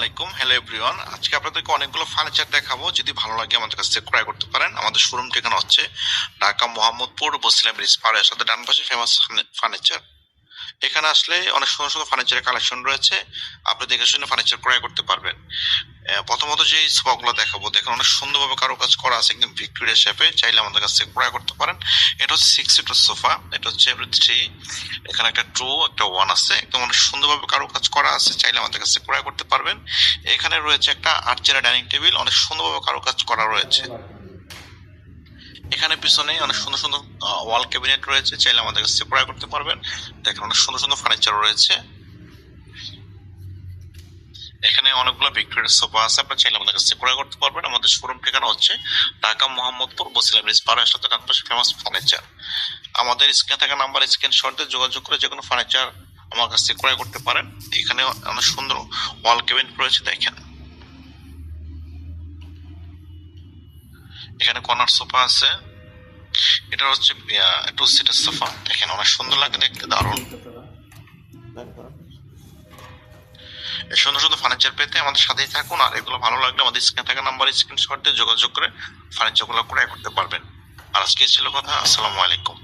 আলাইকুম। Hello everyone আজকে আপনাদেরকে অনেকগুলো ফার্নিচার দেখাবো। যদি ভালো লাগে আমাদের কাছ থেকে ক্রয় করতে পারেন। আমাদের শোরুম ঠিকানা হচ্ছে ঢাকা মোহাম্মদপুর, বসিলাম ব্রিজ পাড়ের সাথে ডান পাশে ফেমাস ফার্নিচার এখানে আসলে অনেক সুন্দর সুন্দর ফার্নিচারের কালেকশন রয়েছে। আপনি দেখে শুনে ফার্নিচার ক্রয় করতে পারবেন। প্রথমত যে সোফাগুলো দেখাবো, দেখেন অনেক সুন্দরভাবে কারও কাজ করা আছে একদম ভিক্টোরিয়া শেপে চাইলে আমাদের কাছ ক্রয় করতে পারেন। এটা হচ্ছে সিক্স সিটার সোফা এটা হচ্ছে থ্রি এখানে একটা টু একটা ওয়ান আছে, একদম অনেক সুন্দরভাবে কারও কাজ করা আছে, চাইলে আমাদের কাছে ক্রয় করতে পারবেন। এখানে রয়েছে একটা আটচেরা ডাইনিং টেবিল অনেক সুন্দরভাবে কারও কাজ করা রয়েছে। এখানে পিছনে অনেক সুন্দর সুন্দর ওয়াল ক্যাবিনেট রয়েছে, চাইলে আমাদের কাছে ক্রয় করতে পারবেন। দেখেন অনেক সুন্দর সুন্দর ফার্নিচার রয়েছে। এখানে অনেকগুলো ভিক্টোরিয়ার সোফা আছে, আপনারা চাইলে আমাদের কাছে ক্রয় করতে পারবেন। আমাদের শোরুম ঠিকানা হচ্ছে ঢাকা মোহাম্মদপুর বসিলা ব্রিজ পাড়ার সাথে ডান পাশে ফেমাস ফার্নিচার আমাদের স্ক্রিনে থাকা নাম্বার স্ক্রিন শর্টে যোগাযোগ করে যে কোনো ফার্নিচার আমার কাছ ক্রয় করতে পারেন। এখানে অনেক সুন্দর ওয়াল ক্যাবিনেট রয়েছে, দেখেন। এখানে কর্নার সোফা আছে। এটা হচ্ছে টু সিটের সোফা দেখেন, অনেক সুন্দর লাগে দেখতে দারুণ। সুন্দর সুন্দর ফার্নিচার পেতে আমাদের সাথেই থাকুন, আর এগুলো ভালো লাগলে আমাদের স্ক্রিনে থাকা নাম্বার স্ক্রিনশট দিয়ে যোগাযোগ করে ফার্নিচারগুলো ক্রয় করতে পারবেন। আর আজকে ছিল কথা, আসসালামু আলাইকুম।